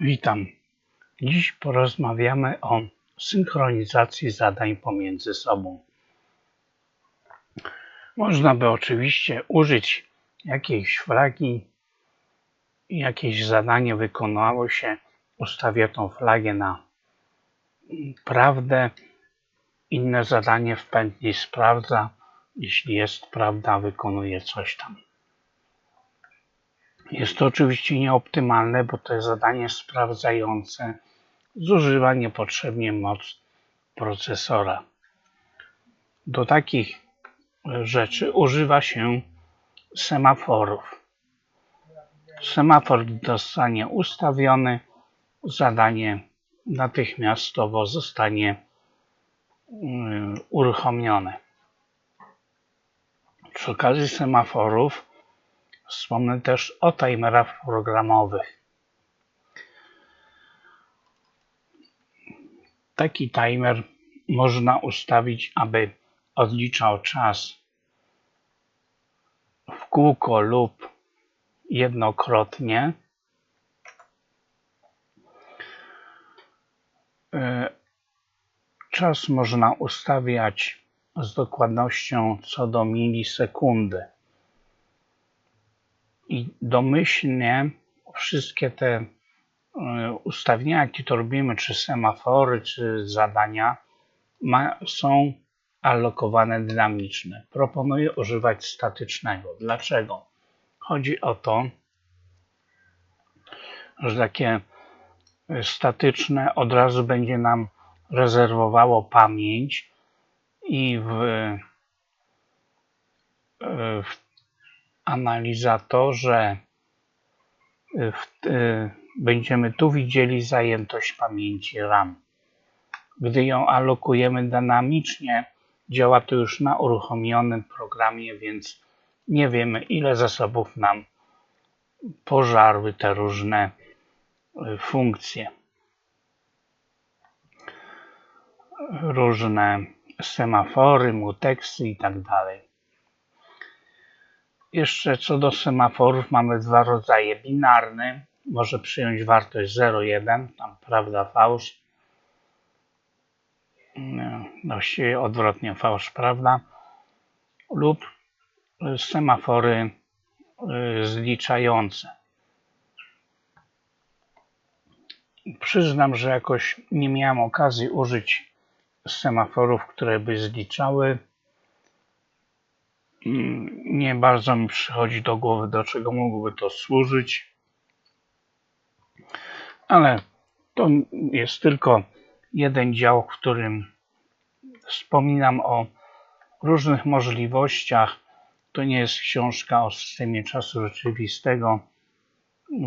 Witam. Dziś porozmawiamy o synchronizacji zadań pomiędzy sobą. Można by oczywiście użyć jakiejś flagi, jakieś zadanie wykonało się, ustawia tą flagę na prawdę, inne zadanie w pętli sprawdza, jeśli jest prawda, wykonuje coś tam. Jest to oczywiście nieoptymalne, bo to jest zadanie sprawdzające zużywa niepotrzebnie moc procesora. Do takich rzeczy używa się semaforów. Semafor zostanie ustawiony, zadanie natychmiastowo zostanie mm, uruchomione. Przy okazji semaforów Wspomnę też o timerach programowych. Taki timer można ustawić, aby odliczał czas w kółko lub jednokrotnie. E, czas można ustawiać z dokładnością co do milisekundy i domyślnie wszystkie te e, ustawienia, jakie to robimy, czy semafory, czy zadania, ma, są alokowane dynamiczne. Proponuję używać statycznego. Dlaczego? Chodzi o to, że takie statyczne od razu będzie nam rezerwowało pamięć i w, e, w analizatorze y, y, będziemy tu widzieli zajętość pamięci RAM. Gdy ją alokujemy dynamicznie, działa to już na uruchomionym programie, więc nie wiemy ile zasobów nam pożarły te różne y, funkcje. Różne semafory, muteksy i tak dalej. Jeszcze co do semaforów mamy dwa rodzaje. Binarny może przyjąć wartość 0,1, tam prawda, fałsz. No, właściwie odwrotnie fałsz, prawda. Lub semafory y, zliczające. Przyznam, że jakoś nie miałem okazji użyć semaforów, które by zliczały nie bardzo mi przychodzi do głowy, do czego mógłby to służyć. Ale to jest tylko jeden dział, w którym wspominam o różnych możliwościach. To nie jest książka o systemie czasu rzeczywistego,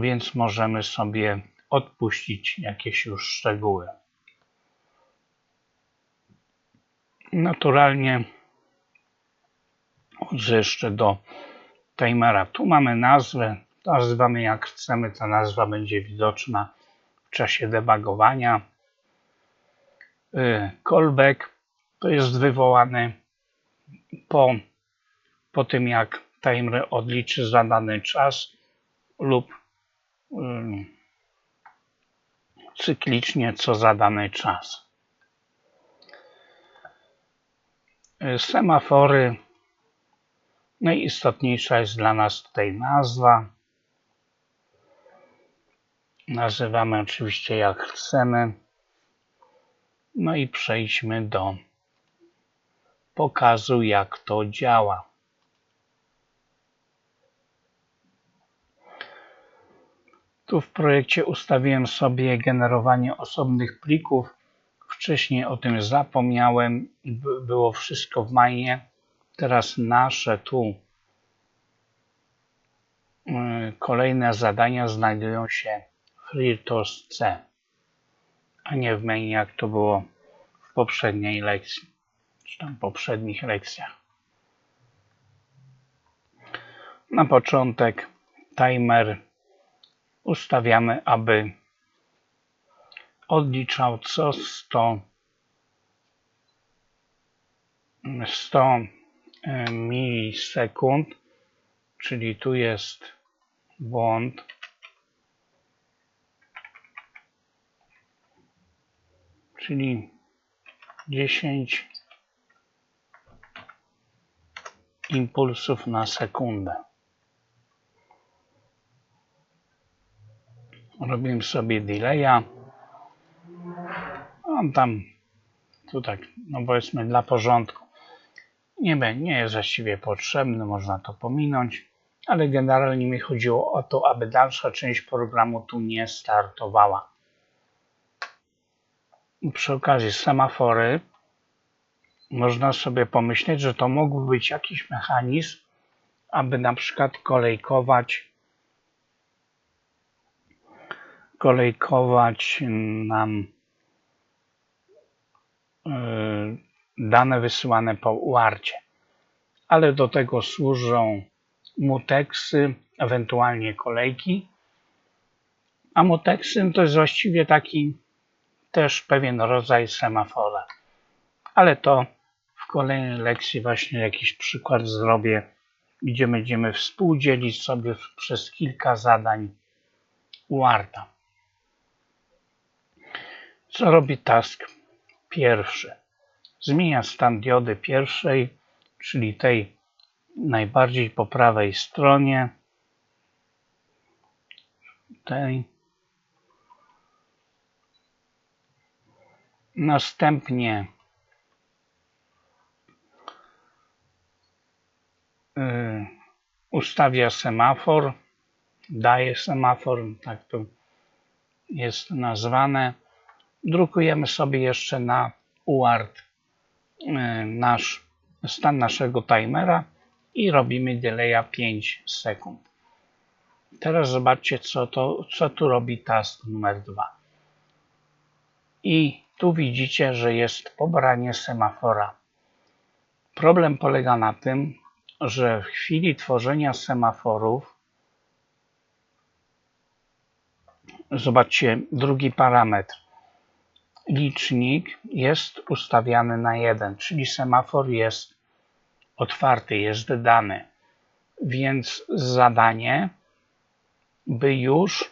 więc możemy sobie odpuścić jakieś już szczegóły. Naturalnie jeszcze do timera. Tu mamy nazwę, nazywamy jak chcemy, ta nazwa będzie widoczna w czasie debugowania. Y, callback to jest wywołany po, po tym jak timer odliczy za dany czas lub y, cyklicznie co za dany czas. Y, semafory Najistotniejsza jest dla nas tutaj nazwa. Nazywamy oczywiście jak chcemy. No i przejdźmy do pokazu jak to działa. Tu w projekcie ustawiłem sobie generowanie osobnych plików. Wcześniej o tym zapomniałem było wszystko w majnie. Teraz nasze tu y, kolejne zadania znajdują się w FreeRTOS C, a nie w menu jak to było w poprzedniej lekcji, czy tam poprzednich lekcjach. Na początek timer ustawiamy, aby odliczał co 100 100 milisekund, czyli tu jest błąd. czyli 10 impulsów na sekundę. Robimy sobie delaya. On tam, tu tak, no powiedzmy dla porządku. Nie, nie jest właściwie potrzebny, można to pominąć, ale generalnie mi chodziło o to, aby dalsza część programu tu nie startowała. Przy okazji semafory można sobie pomyśleć, że to mógłby być jakiś mechanizm, aby na przykład kolejkować kolejkować nam e, dane wysyłane po uarcie. Ale do tego służą muteksy, ewentualnie kolejki. A muteksy to jest właściwie taki też pewien rodzaj semafora. Ale to w kolejnej lekcji właśnie jakiś przykład zrobię, gdzie będziemy współdzielić sobie przez kilka zadań uarta. Co robi task pierwszy? Zmienia stan diody pierwszej, czyli tej najbardziej po prawej stronie. Następnie y, ustawia semafor, daje semafor, tak to jest nazwane. Drukujemy sobie jeszcze na UART nasz stan naszego timera i robimy delaya 5 sekund. Teraz zobaczcie, co, to, co tu robi task numer 2. I tu widzicie, że jest pobranie semafora. Problem polega na tym, że w chwili tworzenia semaforów zobaczcie drugi parametr licznik jest ustawiany na 1, czyli semafor jest otwarty, jest dany. Więc zadanie by już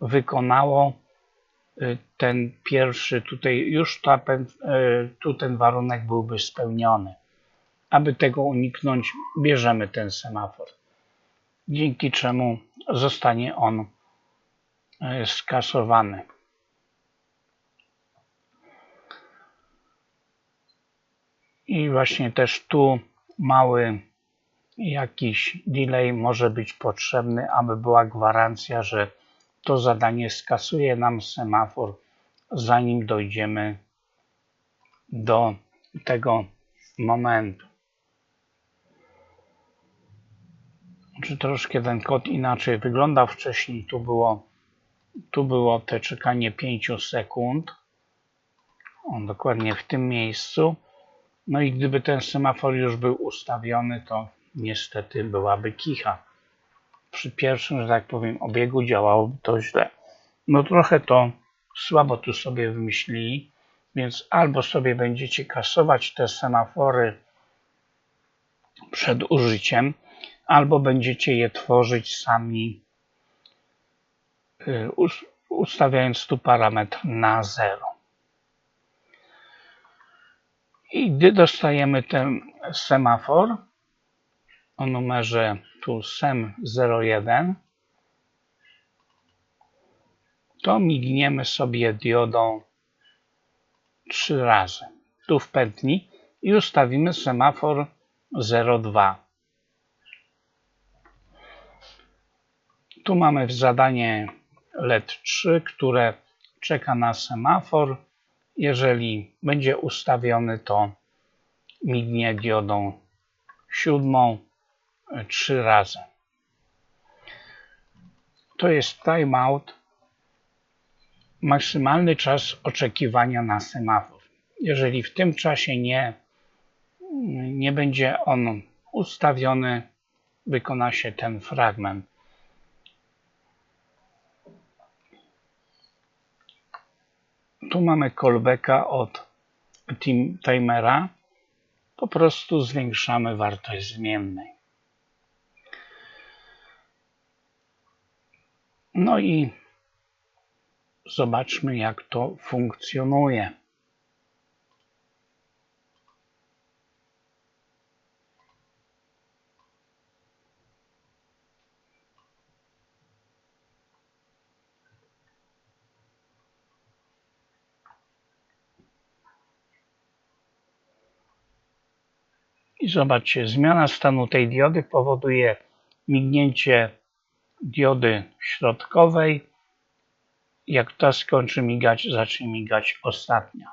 wykonało y, ten pierwszy, tutaj już ta, y, tu ten warunek byłby spełniony. Aby tego uniknąć, bierzemy ten semafor, dzięki czemu zostanie on y, skasowany. I właśnie też tu mały jakiś delay może być potrzebny, aby była gwarancja, że to zadanie skasuje nam semafor, zanim dojdziemy do tego momentu. Czy troszkę ten kod inaczej wyglądał wcześniej? Tu było, tu było te czekanie 5 sekund. On dokładnie w tym miejscu. No i gdyby ten semafor już był ustawiony, to niestety byłaby kicha. Przy pierwszym, że tak powiem, obiegu działałoby to źle. No trochę to słabo tu sobie wymyślili, więc albo sobie będziecie kasować te semafory przed użyciem, albo będziecie je tworzyć sami, y, ustawiając tu parametr na 0. I gdy dostajemy ten semafor o numerze tu SEM01, to migniemy sobie diodą trzy razy. Tu w pętli i ustawimy semafor 02. Tu mamy zadanie LED 3, które czeka na semafor jeżeli będzie ustawiony, to mignie diodą siódmą e, trzy razy. To jest timeout, maksymalny czas oczekiwania na semafor. Jeżeli w tym czasie nie, nie będzie on ustawiony, wykona się ten fragment. Tu mamy callbacka od timera. Po prostu zwiększamy wartość zmiennej. No i zobaczmy, jak to funkcjonuje. Zobaczcie, zmiana stanu tej diody powoduje mignięcie diody środkowej. Jak ta skończy migać, zacznie migać ostatnia.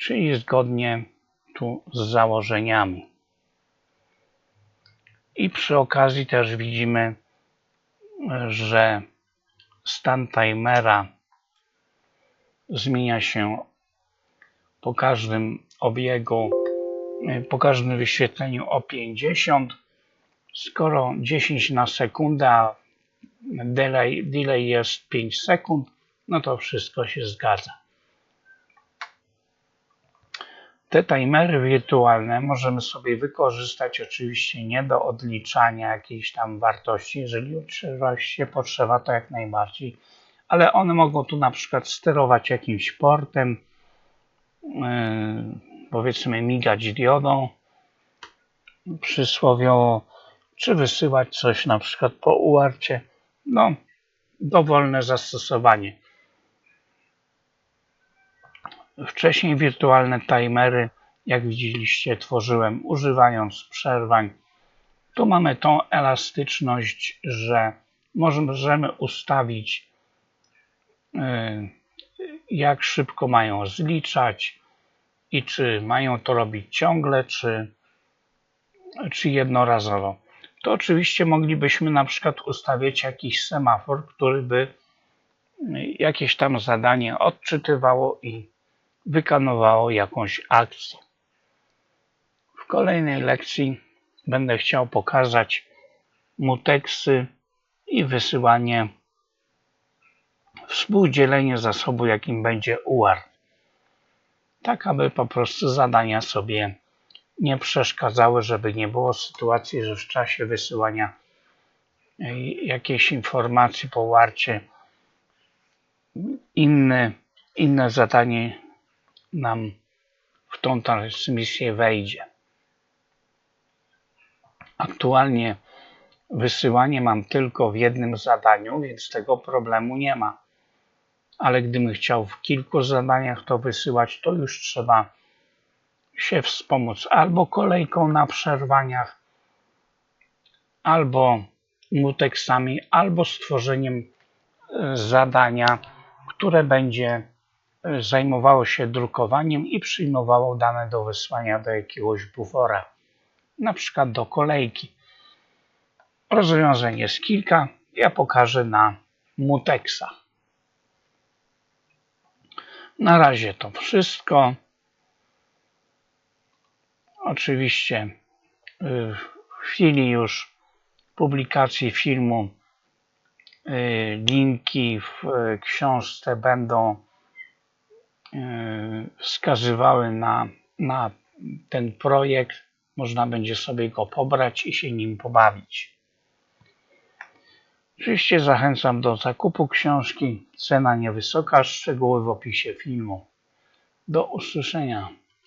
Czyli zgodnie tu z założeniami. I przy okazji też widzimy, że stan timera zmienia się po każdym obiegu, po każdym wyświetleniu o 50. Skoro 10 na sekundę, a delay, delay jest 5 sekund, no to wszystko się zgadza. Te timery wirtualne możemy sobie wykorzystać oczywiście nie do odliczania jakiejś tam wartości, jeżeli oczywiście potrzeba, to jak najbardziej, ale one mogą tu na przykład sterować jakimś portem, yy, powiedzmy migać diodą przysłowiowo, czy wysyłać coś na przykład po uarcie. No, dowolne zastosowanie. Wcześniej wirtualne timery, jak widzieliście, tworzyłem używając przerwań. Tu mamy tą elastyczność, że możemy ustawić, y, jak szybko mają zliczać i czy mają to robić ciągle, czy, czy jednorazowo. To oczywiście moglibyśmy na przykład ustawić jakiś semafor, który by jakieś tam zadanie odczytywało i wykanowało jakąś akcję. W kolejnej lekcji będę chciał pokazać muteksy i wysyłanie, współdzielenie zasobu, jakim będzie UART. Tak, aby po prostu zadania sobie nie przeszkadzały, żeby nie było sytuacji, że w czasie wysyłania jakiejś informacji po warcie inne zadanie nam w tą transmisję wejdzie. Aktualnie wysyłanie mam tylko w jednym zadaniu, więc tego problemu nie ma. Ale gdybym chciał w kilku zadaniach to wysyłać, to już trzeba się wspomóc albo kolejką na przerwaniach, albo muteksami, albo stworzeniem e, zadania, które będzie zajmowało się drukowaniem i przyjmowało dane do wysłania do jakiegoś bufora, na przykład do kolejki. Rozwiązań jest kilka, ja pokażę na Mutexa. Na razie to wszystko. Oczywiście y, w chwili już publikacji filmu y, linki w y, książce będą wskazywały na, na ten projekt. Można będzie sobie go pobrać i się nim pobawić. Oczywiście zachęcam do zakupu książki. Cena niewysoka, szczegóły w opisie filmu. Do usłyszenia.